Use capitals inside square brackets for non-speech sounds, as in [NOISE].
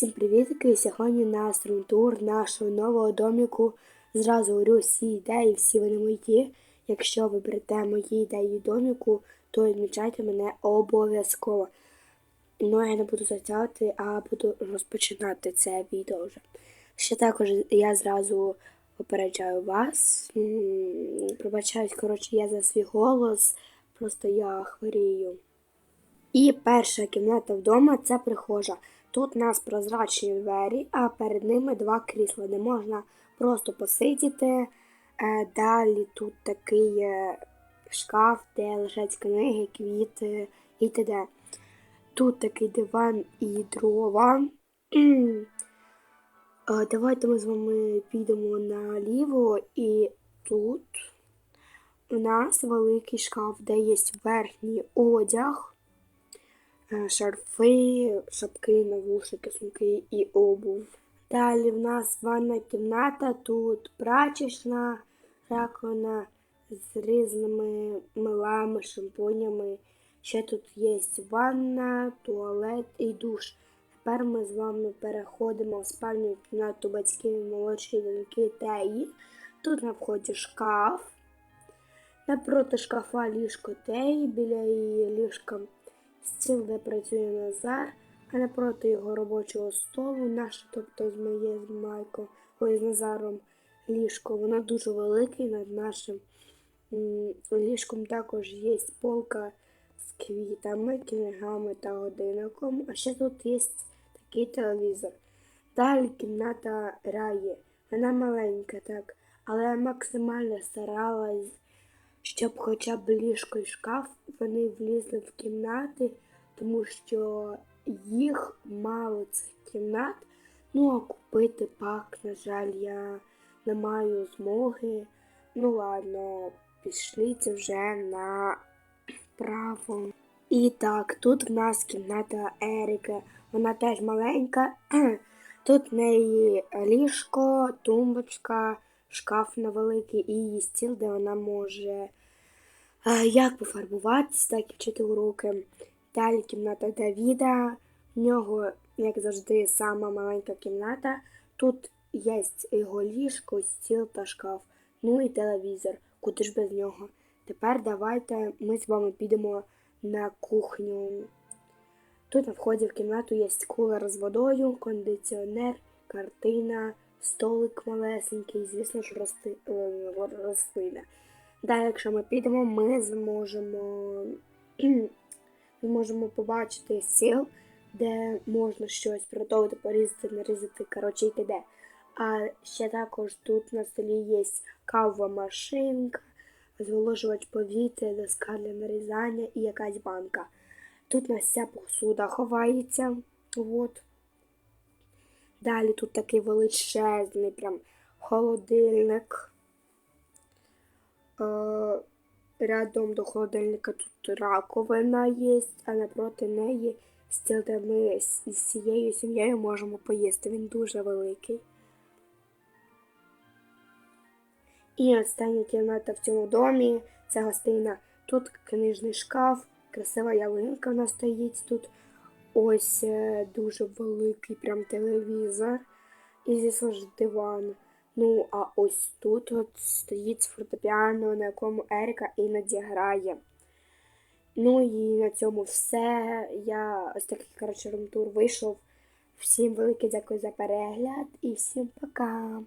Всім привітки! Сьогодні на стрімтур нашого нового доміку. Зразу говорю всі ідеї, всі вони мої. Якщо ви берете мої ідеї доміку, то відмічайте мене обов'язково. Ну, я не буду затягувати, а буду розпочинати це відео вже. Ще також я зразу попереджаю вас. Пробачаюсь, коротше, я за свій голос, просто я хворію. І перша кімната вдома це прихожа. Тут у нас прозрачні двері, а перед ними два крісла, де можна просто посидіти. Е, Далі тут такий е, шкаф, де лежать книги, квіти і т.д. Тут такий диван і дрова. [CLEARS THROAT] Е, Давайте ми з вами підемо наліво, і тут у нас великий шкаф, де є верхній одяг шарфи, шапки, навушники, сумки і обув. Далі в нас ванна кімната, тут прачечна, раковина з різними милами, шампунями. Ще тут є ванна, туалет і душ. Тепер ми з вами переходимо в спальню кімнату батьків молодшої доньки Теї. Тут на вході шкаф. Напроти шкафа ліжко Теї, біля її ліжка стіл, де працює Назар, а напроти його робочого столу, наше, тобто з моє з Майко, ой, з Назаром ліжко. Воно дуже велике, над нашим ліжком також є полка з квітами, книгами та годинником. А ще тут є такий телевізор. Далі кімната Раї. Вона маленька, так, але я максимально старалась щоб хоча б ліжко і шкаф вони влізли в кімнати, тому що їх мало цих кімнат. Ну, а купити пак, на жаль, я не маю змоги. Ну ладно, пішліться вже направо. І так, тут в нас кімната Еріки. Вона теж маленька. [CLEARS THROAT] Тут в неї ліжко, тумбочка, шкаф невеликий і її стіл, де вона може е, як пофарбуватись, так і вчити уроки. Далі кімната Давіда. В нього, як завжди, сама маленька кімната. Тут є його ліжко, стіл та шкаф. Ну і телевізор. Куди ж без нього? Тепер давайте ми з вами підемо на кухню. Тут на вході в кімнату є кулер з водою, кондиціонер, картина, столик малесенький, звісно ж, рости... е, рослина. Далі, якщо ми підемо, ми зможемо, ми можемо побачити сіл, де можна щось приготувати, порізати, нарізати, коротше, і т.д. А ще також тут на столі є кавова машинка, зволожувач повітря, доска для нарізання і якась банка. Тут у вся посуда ховається. От. Далі тут такий величезний прям холодильник. Е, рядом до холодильника тут раковина є, а напроти неї стіл, де ми з цією сім'єю можемо поїсти. Він дуже великий. І остання кімната в цьому домі це гостина. Тут книжний шкаф, красива ялинка в нас стоїть тут. Ось е, дуже великий прям телевізор. І звісно ж диван. Ну, а ось тут от стоїть фортепіано, на якому Еріка іноді грає. Ну і на цьому все. Я ось такий коротше румтур вийшов. Всім велике дякую за перегляд і всім пока!